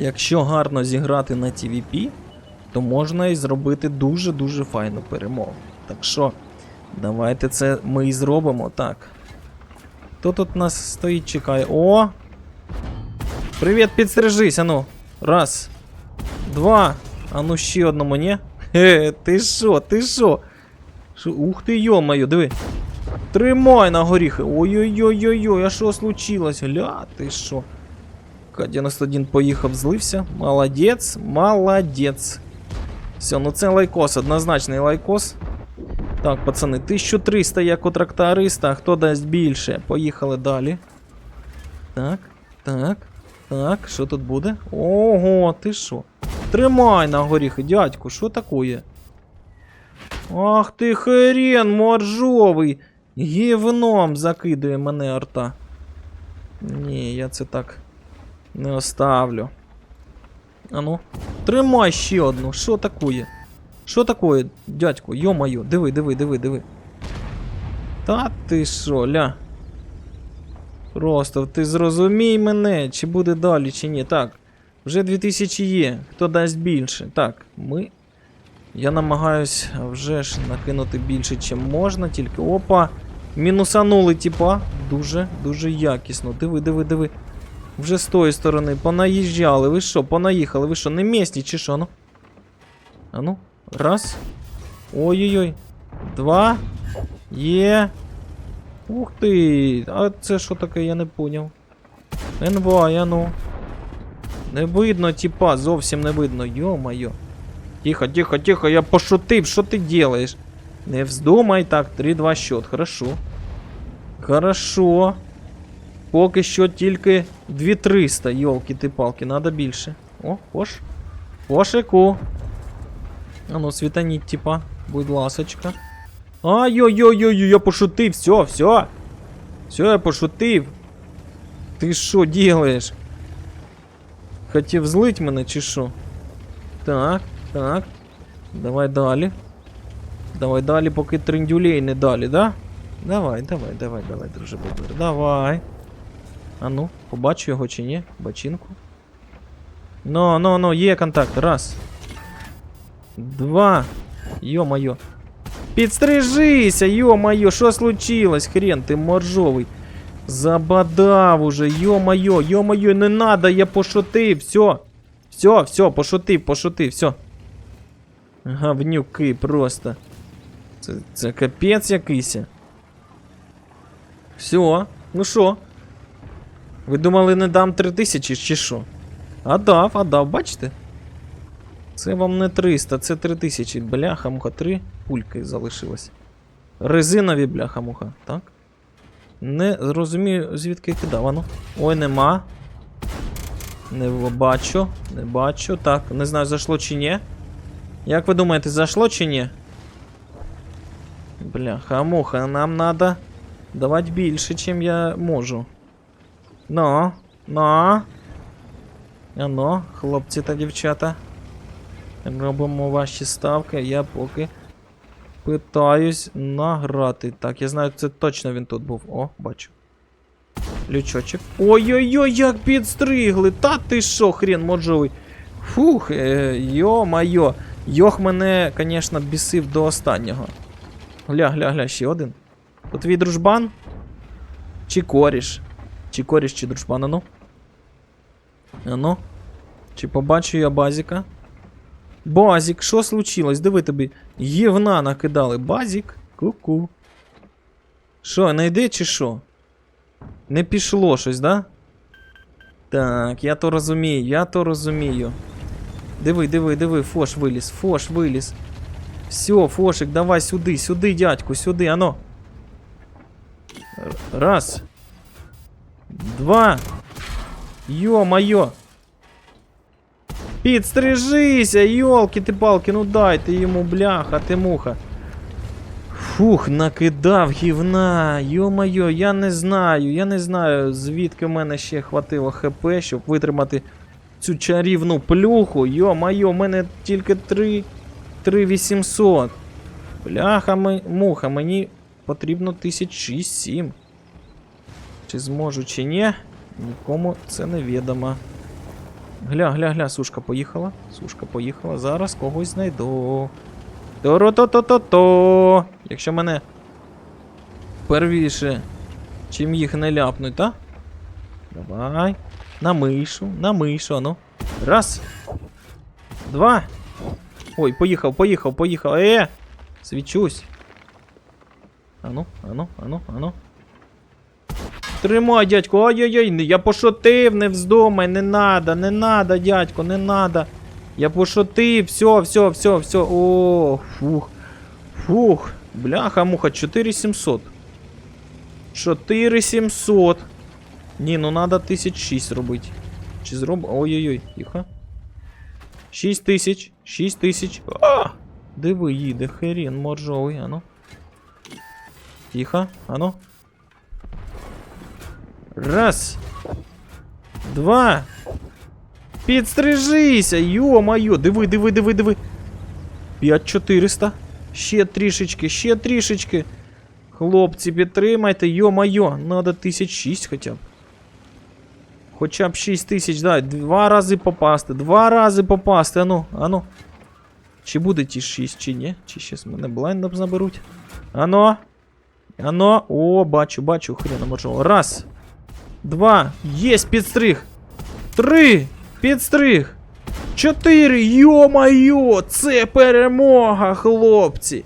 Якщо гарно зіграти на TVP, то можна і зробити дуже-дуже файну перемогу. Так що, давайте це ми і зробимо так. Хто тут нас стоїть, чекає? О! Привіт, підстрижись, ану. Раз. Два. Ану ще одному, ні? Хе, ти що, ти що? Шо? Ух ти, йо-моє, диви. Тримай на горіхи. Ой-ой-ой-ой-ой, а що случилось? Гля, ти що? К-91 поїхав, злився. Молодець, молодець. Все, ну це лайкос, однозначний лайкос. Так, пацани, 1300 як у тракториста, хто дасть більше? Поїхали далі. Так, так, так, що тут буде? Ого, ти що? Тримай на горіхи, дядьку, що такое? Ах ти хрен моржовий! Гівном закидує мене арта. Ні, я це так не оставлю. Ану, тримай ще одну. Що такое? Що такое, дядько? Йо-моє, диви, диви, диви, диви. Та ти що, ля? Просто ти зрозумій мене, чи буде далі, чи ні. Так, вже 2000 є. Хто дасть більше? Так, ми. Я намагаюсь вже ж накинути більше, чим можна, тільки. Опа! Мінусанули, типа. Дуже, дуже якісно. Диви, диви, диви. Вже з тої сторони понаїжджали. Ви що, понаїхали? Ви що, не місні чи що? Ну? Ану, раз. Ой-ой-ой. Два. Є. Ух ти. А це що таке, я не поняв. НВА, я ну. Не видно, типа, зовсім не видно. Йо-моє. Тихо, тихо, тихо, я пошутив, що ти делаєш? Не вздумай так, 3-2 счет, хорошо. Хорошо. Поки що тільки 2300, йолки ти палки, надо більше. О, пош. Пошику. А ну, світаніть, типа, будь ласочка. Ай-ой-ой-ой, я пошутив, все, все. Все, я пошутив. Ти що делаєш? Хотів злить мене чи що? Так, так. Давай далі. Давай далі, поки триндюлей не далі, да? Давай, давай, давай, давай, друже бобер. Давай. А ну, побачу його чи ні? Бачинку. Ну, ну, ну, є контакт. Раз. Два. Йо-моє. Підстрижися, йо-моє, що случилось? Хрен ти моржовий. Забадав уже, йо-моє, йо-моє, не надо, я пошутив, все. Все, все, пошутив, пошутив, все. Говнюки просто. Це, це капець якийсь. Все, ну що? Ви думали, не дам 3000 чи що? А дав, а дав, бачите? Це вам не 300, це 3000. Бляха, муха, 3 пульки залишилось. Резинові бляха, муха, так? Не розумію, звідки кидав, ану. Ой, нема. Не бачу, не бачу. Так, не знаю, зайшло чи ні. Як ви думаєте, зайшло чи ні? Бляха, муха, нам надо давати більше, чим я можу. Ну, ну. Ну, хлопці та дівчата. Робимо ваші ставки, я поки питаюсь награти. Так, я знаю, це точно він тут був. О, бачу. Лючочок. Ой-ой-ой, як підстригли! Та ти що, хрен моджовий. Фух, е, йо-майо. Йох мене, звісно, бісив до останнього. Гля, гля, гля, ще один. То твій дружбан? Чи коріш? Чи коріш, чи дружбан, ану? Ану? Чи побачу я базіка? Базік, що случилось? Диви тобі. Євна накидали. Базік. Ку-ку. Що, не йде чи що? Не пішло щось, да? Так, я то розумію, я то розумію. Диви, диви, диви, Фош виліз, Фош виліз. Все, Фошик, давай сюди, сюди, дядьку, сюди, ано. Раз. Два. Йо-моє. Підстрижися, йолки ти палки, ну дайте йому бляха, ти муха. Фух, накидав гівна. Йо-моє, я не знаю, я не знаю, звідки в мене ще хватило ХП, щоб витримати цю чарівну плюху. Йо-моє, в мене тільки 3 3800. Бляха муха, мені потрібно 1006-7. Чи зможу, чи ні, нікому це невідомо. Гля, гля, гля, сушка поїхала. Сушка поїхала. Зараз когось знайду. То-ро-то-то-то-то. Якщо мене первіше, чим їх не ляпнуть, та? Давай. На мишу, на мишу, ану. Раз. Два. Ой, поїхав, поїхав, поїхав. Е! Свічусь. Ану, ану, ану, ану. Тримай, дядько, ой-ой-ой, я пошутив, не вздумай, не надо, не надо, дядько, не надо. Я пошутив, все, все, все, все. О, фух. Фух. Бляха, муха, 4700. 4700. Ні, ну надо 1006 робити. Чи зроб... Ой-ой-ой, тихо. 6 тисяч, 6 тисяч. А! Диви, їде, херін моржовий, ану. Тихо, ану. Раз. Два. Підстрижися, йо-моє. Диви, диви, диви, диви. 5400. Ще трішечки, ще трішечки. Хлопці, підтримайте, йо-моє. Надо 1006 хоча б. Хоча б 6 тисяч, да, два рази попасти, два рази попасти, ану, ану. Чи буде ті 6, чи ні? Чи щас мене блайндом заберуть? Ано. Ано. О, бачу, бачу, хрена можу. Раз. Два. Єсть, підстриг. Три. Підстриг. Чотири. Йо-майо, це перемога, хлопці.